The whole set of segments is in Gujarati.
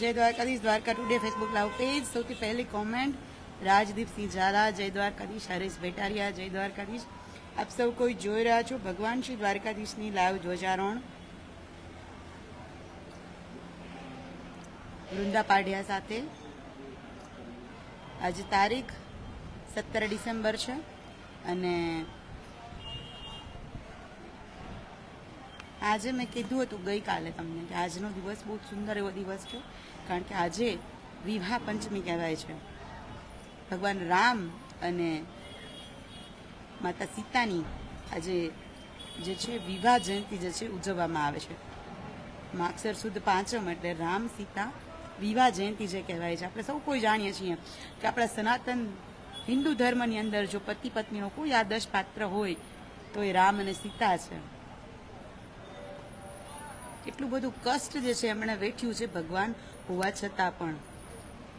જય Dwarkadhish, Dwarka today Facebook live page સૌથી પહેલી કોમેન્ટ રાજદીપસિંહ ઝાલા, જય દ્વારકાધીશ, હરેશ ભેટારિયા, જય દ્વારકાધીશ. આપ સૌ કોઈ જોઈ રહ્યા છો ભગવાન શ્રી દ્વારકાધીશની લાઈવ ધ્વજારોહણ. વૃંદા પાઢિયા સાથે. આજે તારીખ સત્તર ડિસેમ્બર છે અને આજે મેં કીધું હતું ગઈકાલે તમને કે આજનો દિવસ બહુ સુંદર એવો દિવસ છે, કારણ કે આજે વિવાહ પંચમી કહેવાય છે. ભગવાન રામ અને માતા સીતાની આજે જે છે વિવાહ જયંતિ જે છે ઉજવવામાં આવે છે. માક્ષર સુદ પાંચમ એટલે રામ સીતા વિવાહ જયંતિ જે કહેવાય છે. આપણે સૌ કોઈ જાણીએ છીએ કે આપણા સનાતન હિન્દુ ધર્મની અંદર જો પતિ પત્નીનો કોઈ આદર્શ પાત્ર હોય તો એ રામ અને સીતા છે. કેટલું બધું કષ્ટ જે છે એમણે વેઠ્યું છે ભગવાન, હોવા છતાં પણ.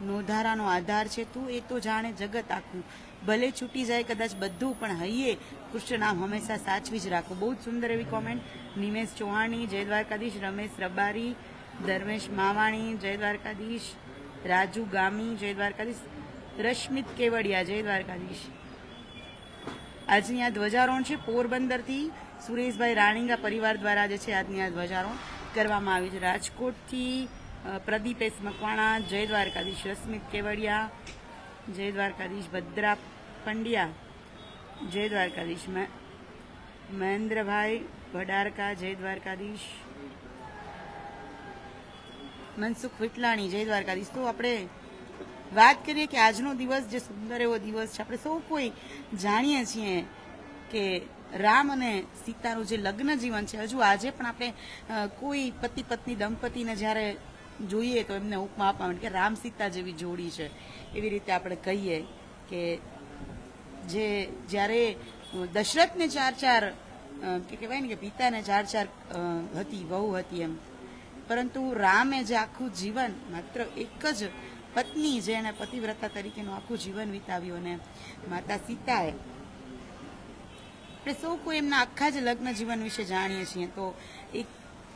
નોધારાનો આધાર છે તું, એ તો જાણે જગત આખું. ભલે છૂટી જાય કદાચ બધું, પણ હૈયે. કૃષ્ણ નામ હંમેશા સાચવી જ રાખો. બહુ જ સુંદર એવી કોમેન્ટ નિમેશ ચૌહાણી જય દ્વારકાધીશ. રમેશ રબારી, ધર્મેશ માવાણી, જય દ્વારકાધીશ. રાજુ ગામી, જય દ્વારકાધીશ. રશ્મિત કેવડિયા, જય દ્વારકાધીશ. આજની આ ધ્વજારોહણ છે પોરબંદરથી સુરેશભાઈ રાણીંગા પરિવાર દ્વારા જે છે આજની આ ધ્વજારોહણ કરવામાં આવી છે. રાજકોટથી પ્રદીપેશ મકવાણા, જય દ્વારકાધીશ રશ્મિત કેવડિયા, જય દ્વારકાધીશ ભદ્રા પંડ્યા, જય દ્વારકાધીશ મહેન્દ્રભાઈ ભડારકા, જય દ્વારકાધીશ, મનસુખ વિટલાણી, જય દ્વારકાધીશ. તો આપણે વાત કરીએ કે આજનો દિવસ જે સુંદર એવો દિવસ છે, આપણે સૌ કોઈ જાણીએ છીએ કે રામ અને સીતાનું જે લગ્ન જીવન છે, હજુ આજે પણ આપણે કોઈ પતિ પત્ની દંપતીને જ્યારે જોઈએ તો એમને ઉપમા આપવા કે રામ સીતા જેવી જોડી છે. એવી રીતે આપણે કહીએ કે જે જ્યારે દશરથને ચાર ચાર કે કહેવાય ને કે પિતાને ચાર ચાર હતી, વહુ હતી એમ. પરંતુ રામે જે આખું જીવન માત્ર એક જ પત્ની જે એને પતિવ્રતા તરીકેનું આખું જીવન વિતાવ્યું અને માતા સીતાએ આપણે સૌ કોઈ એમના આખા જ લગ્ન જીવન વિશે જાણીએ છીએ. તો એક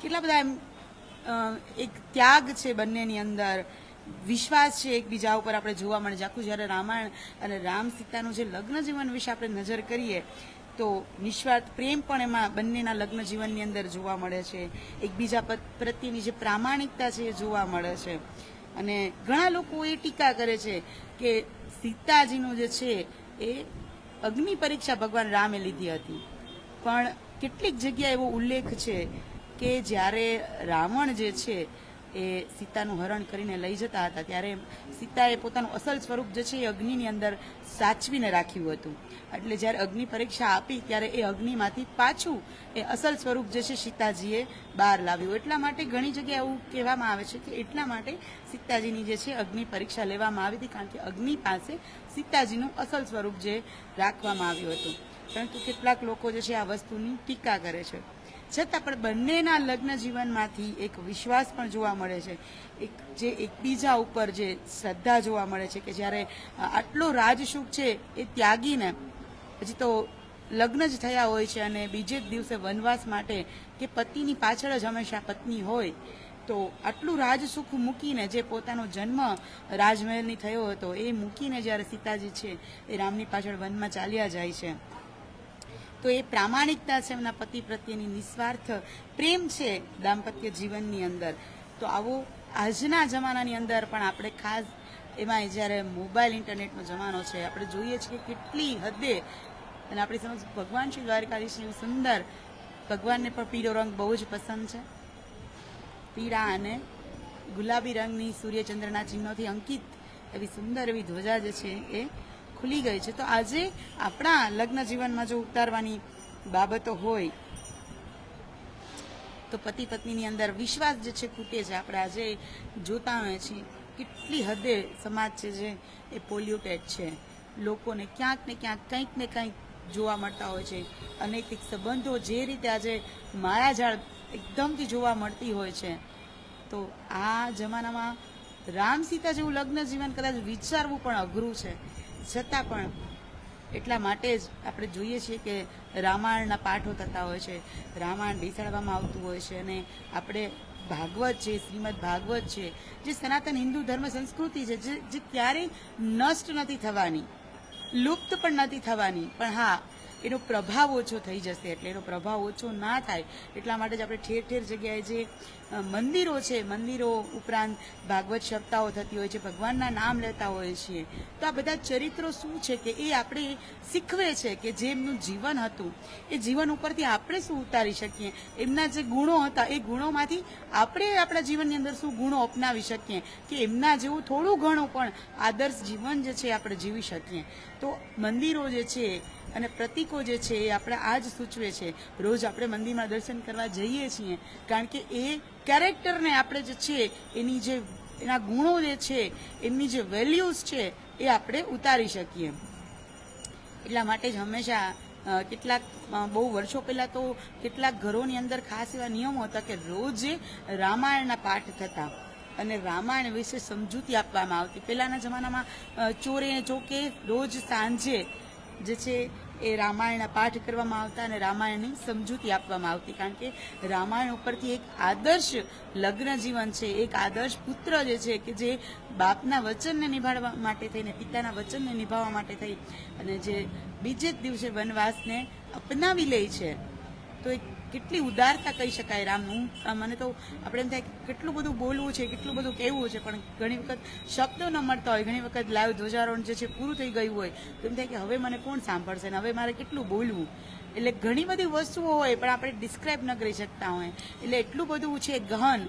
કેટલા બધા એમ એક ત્યાગ છે બંનેની અંદર. વિશ્વાસ છે એકબીજા ઉપર આપણે જોવા મળે છે. આખું જ્યારે રામાયણ અને રામ સીતાનું જે લગ્ન જીવન વિશે આપણે નજર કરીએ, તો નિસ્વાર્થ પ્રેમ પણ એમાં બંનેના લગ્ન જીવનની અંદર જોવા મળે છે. એકબીજા પ્રત્યેની જે પ્રામાણિકતા છે એ જોવા મળે છે. અને ઘણા લોકો એ ટીકા કરે છે કે સીતાજીનું જે છે એ અગ્નિ પરીક્ષા ભગવાન રામે લીધી હતી. પણ કેટલીક જગ્યાએ એવો ઉલ્લેખ છે કે જ્યારે રાવણ જે છે એ સીતાનું હરણ કરીને લઈ જતા હતા. ત્યારે સીતાએ પોતાનું અસલ સ્વરૂપ જે છે એ અગ્નિની અંદર સાચવીને રાખ્યું હતું. એટલે જ્યારે અગ્નિ પરીક્ષા આપી, ત્યારે એ અગ્નિમાંથી પાછું એ અસલ સ્વરૂપ જે છે સીતાજીએ બહાર લાવ્યું. એટલા માટે ઘણી જગ્યાએ એવું કહેવામાં આવે છે કે એટલા માટે સીતાજીની જે છે અગ્નિ પરીક્ષા લેવામાં આવી હતી, કારણ કે અગ્નિ પાસે સીતાજીનું અસલ સ્વરૂપ જે રાખવામાં આવ્યું હતું. પરંતુ કેટલાક લોકો જે છે આ વસ્તુની ટીકા કરે છે. છતાં પણ બંનેના લગ્ન જીવનમાંથી એક વિશ્વાસ પણ જોવા મળે છે. એક જે એકબીજા ઉપર જે શ્રદ્ધા જોવા મળે છે કે જ્યારે આટલો રાજસુખ છે એ ત્યાગીને હજી તો લગ્ન જ થયા હોય છે અને બીજે જ દિવસે વનવાસ માટે કે પતિની પાછળ જ હંમેશા પત્ની હોય, તો આટલું રાજસુખ મૂકીને જે પોતાનો જન્મ રાજમહેલની થયો હતો, એ મૂકીને જ્યારે સીતાજી છે, એ રામની પાછળ વનમાં ચાલ્યા જાય છે. તો એ પ્રામાણિકતા છે એમના પતિ પ્રત્યેની નિસ્વાર્થ પ્રેમ છે દાંપત્ય જીવનની અંદર. તો આવો આજના જમાનાની અંદર પણ આપણે ખાસ એમાં જ્યારે મોબાઈલ ઇન્ટરનેટનો જમાનો છે, આપણે જોઈએ છીએ કેટલી હદે, અને આપણી સમજ ભગવાન શ્રી દ્વારકાધીશની સુંદર, ભગવાનને પણ પીળો રંગ બહુ જ પસંદ છે. પીળા અને ગુલાબી રંગની સૂર્યચંદ્રના ચિહ્નોથી અંકિત એવી સુંદર એવી ધ્વજા જે છે એ ખુલી ગઈ છે. તો આજે આપણા લગ્ન જીવનમાં જો ઉતારવાની બાબતો હોય, તો પતિ પત્નીની અંદર વિશ્વાસ જે છે ખૂટે છે. આપણે આજે જોતા હોઈએ છીએ કેટલી હદે સમાજ છે જે એ પોલ્યુટેડ છે. લોકોને ક્યાંક ને ક્યાંક, કંઈક ને કંઈક જોવા મળતા હોય છે. અનૈતિક સંબંધો જે રીતે આજે માયાજાળ એકદમથી જોવા મળતી હોય છે. તો આ જમાનામાં રામ સીતા જેવું લગ્ન જીવન કદાચ વિચારવું પણ અઘરું છે. છતાં પણ એટલા માટે જ આપણે જોઈએ છીએ કે રામાયણના પાઠો થતા હોય છે, રામાયણ બેસાડવામાં આવતું હોય છે અને આપણે ભાગવત છે, શ્રીમદ ભાગવત છે, જે સનાતન હિન્દુ ધર્મ સંસ્કૃતિ છે, જે ક્યારેય નષ્ટ નથી થવાની, લુપ્ત પણ નથી થવાની. પણ હા એનો પ્રભાવ ઓછો થઈ જશે એટલે એનો પ્રભાવ ઓછો ના થાય. એટલા માટે જ આપણે ઠેર ઠેર જગ્યાએ જે મંદિરો છે, મંદિરો ઉપરાંત ભાગવત સપ્તાહો થતી હોય છે, ભગવાનના નામ લેતા હોઈએ છીએ, તો આ બધા ચરિત્રો શું છે કે એ આપણે શીખવે છે કે જે એમનું જીવન હતું, એ જીવન ઉપરથી આપણે શું ઉતારી શકીએ? એમના જે ગુણો હતા, એ ગુણોમાંથી આપણે આપણા જીવનની અંદર શું ગુણો અપનાવી શકીએ? કે એમના જેવું થોડું ઘણું પણ આદર્શ જીવન જે છે આપણે જીવી શકીએ. તો મંદિરો જે છે અને પ્રતીકો જે છે એ આપણે આ જ સૂચવે છે. રોજ આપણે મંદિરમાં દર્શન કરવા જઈએ છીએ. કારણ કે એ કેરેક્ટરને આપણે જે છે, એની જે, એના ગુણો જે છે, એમની જે વેલ્યુઝ છે, એ આપણે ઉતારી શકીએ. એટલા માટે જ હંમેશા કેટલાક બહુ વર્ષો પહેલાં તો કેટલાક ઘરોની અંદર ખાસ એવા નિયમો હતા કે રોજ રામાયણના પાઠ થતા. અને રામાયણ વિશે સમજૂતી આપવામાં આવતી. પહેલાંના જમાનામાં ચોરે ચોકે રોજ સાંજે જે છે એ રામાયણના પાઠ કરવામાં આવતા અને રામાયણની સમજૂતી આપવામાં આવતી. કારણ કે રામાયણ ઉપરથી એક આદર્શ લગ્ન જીવન છે, એક આદર્શ પુત્ર જે છે કે જે બાપના વચનને નિભાળવા માટે થઈને, પિતાના વચનને નિભાવવા માટે થઈ અને જે બીજે જ દિવસે વનવાસને અપનાવી લે છે. તો એ કેટલી ઉદારતા કહી શકાય રામનું? મને તો આપણે એમ થાય કેટલું બધું બોલવું છે, કેટલું બધું કહેવું છે, પણ ઘણી વખત શબ્દો ન મળતા હોય, ઘણી વખત લાઈવ ધ્વજારોહણ જે છે પૂરું થઈ ગયું હોય, તો એમ થાય કે હવે મને કોણ સાંભળશે ને હવે મારે કેટલું બોલવું? એટલે ઘણી બધી વસ્તુઓ હોય, પણ આપણે ડિસ્ક્રાઇબ ન કરી શકતા હોય. એટલે એટલું બધું છે ગહન,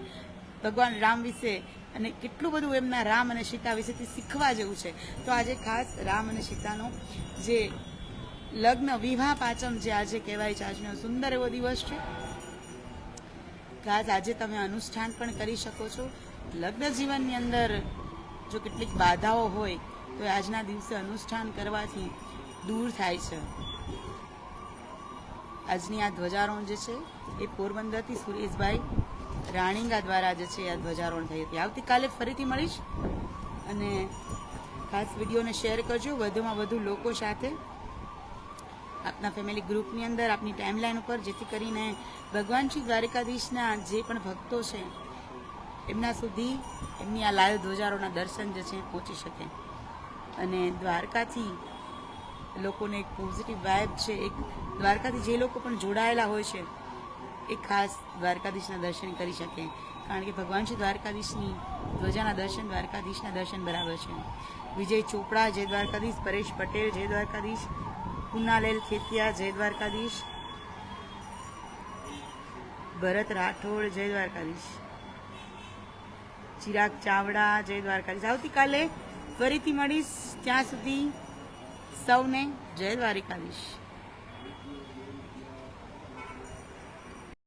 ભગવાન રામ વિશે, અને કેટલું બધું એમના રામ અને સીતા વિશેથી શીખવા જેવું છે. તો આજે ખાસ રામ અને સીતાનો જે લગ્ન વિવાહ પાંચમ જે આજે કહેવાય છે, આજનો સુંદર એવો દિવસ છે. ખાસ આજે તમે અનુષ્ઠાન પણ કરી શકો છો. લગ્ન જીવનની અંદર જો કેટલીક બાધાઓ હોય, તો આજના દિવસે અનુષ્ઠાન કરવાથી દૂર થાય છે. આજની આ ધ્વજારોહણ જે છે, એ પોરબંદરથી સુરેશભાઈ રાણીંગા દ્વારા જે છે, આ ધ્વજારોહણ થઈ હતી. આવતીકાલે ફરીથી મળીશ. અને ખાસ વિડીયોને શેર કરજો. વધુમાં વધુ લોકો સાથે આપના ફેમિલી ગ્રુપની અંદર આપની ટાઈમલાઈન ઉપર જેથી કરીને ભગવાન શ્રી દ્વારકાધીશના જે પણ ભક્તો છે, એમના સુધી એમની આ લાઈવ ધ્વજારોના દર્શન જે છે પહોંચી શકે. અને દ્વારકાથી લોકોને એક પોઝિટિવ વાઇબ છે, એક દ્વારકાથી જે લોકો પણ જોડાયેલા હોય છે, એ ખાસ દ્વારકાધીશના દર્શન કરી શકે. કારણ કે ભગવાન શ્રી દ્વારકાધીશની ધ્વજાના દર્શન દ્વારકાધીશના દર્શન બરાબર છે. વિજય ચોપડા, જય દ્વારકાધીશ, પરેશ પટેલ, જય દ્વારકાધીશ પુનાલેલ ખેતિયા, જય દ્વારકાધીશ. ભરત રાઠોડ, જય દ્વારકાધીશ. ચિરાગ ચાવડા, જય દ્વારકાધીશ. આવતીકાલે ફરીથી મળીશ. ત્યાં સુધી સૌને જય દ્વારિકાધીશ.